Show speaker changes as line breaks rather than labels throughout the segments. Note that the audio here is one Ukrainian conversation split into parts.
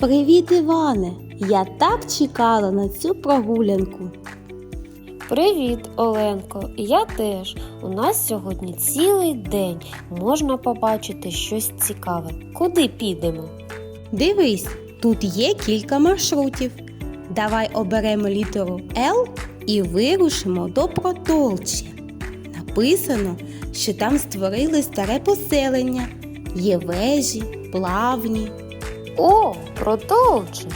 Привіт, Іване! Я так чекала на цю прогулянку.
Привіт, Оленко. Я теж. У нас сьогодні цілий день. Можна побачити щось цікаве. Куди підемо?
Дивись, тут є кілька маршрутів. Давай оберемо літеру Л і вирушимо до Протолчі. Написано, що там створили старе поселення, є вежі, плавні.
О, продовжуй.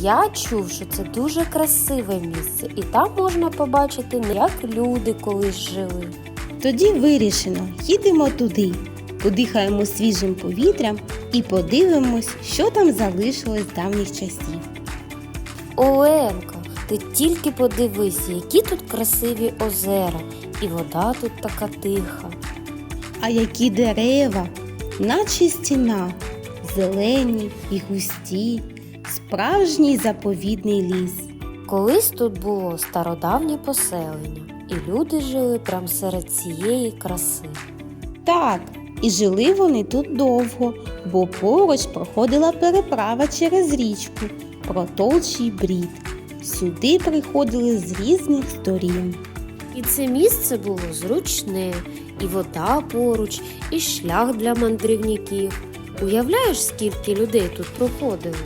Я чув, що це дуже красиве місце, і там можна побачити, як люди колись жили.
Тоді вирішено, їдемо туди, подихаємо свіжим повітрям і подивимось, що там залишилось з давніх часів.
Оленко, ти тільки подивись, які тут красиві озера, і вода тут така тиха.
А які дерева, наче стіна, зелені і густі, справжній заповідний ліс.
Колись тут було стародавнє поселення, і люди жили прямо серед цієї краси.
Так, і жили вони тут довго, бо поруч проходила переправа через річку Протолчий брід. Сюди приходили з різних сторін.
І це місце було зручне, і вода поруч, і шлях для мандрівників. Уявляєш, скільки людей тут проходило?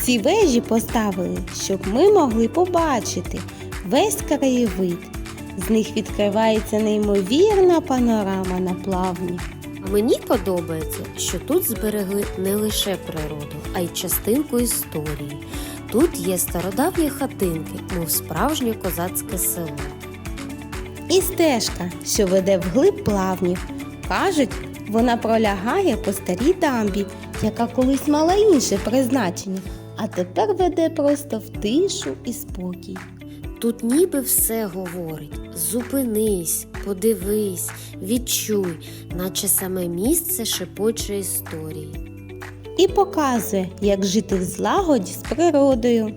Ці вежі поставили, щоб ми могли побачити весь краєвид. З них відкривається неймовірна панорама на плавні.
Мені подобається, що тут зберегли не лише природу, а й частинку історії. Тут є стародавні хатинки, мов справжнє козацьке село.
І стежка, що веде вглиб плавнів. Кажуть, вона пролягає по старій дамбі, яка колись мала інше призначення, а тепер веде просто в тишу і спокій.
Тут ніби все говорить: зупинись, подивись, відчуй, наче саме місце шепоче історії.
І показує, як жити в злагоді з природою,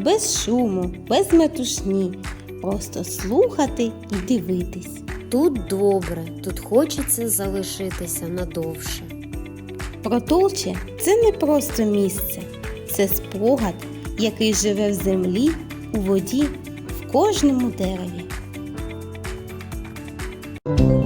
без шуму, без метушні, просто слухати і дивитись.
Тут добре, тут хочеться залишитися надовше.
Протолче це не просто місце, це спогад, який живе в землі, у воді, в кожному дереві. Thank you.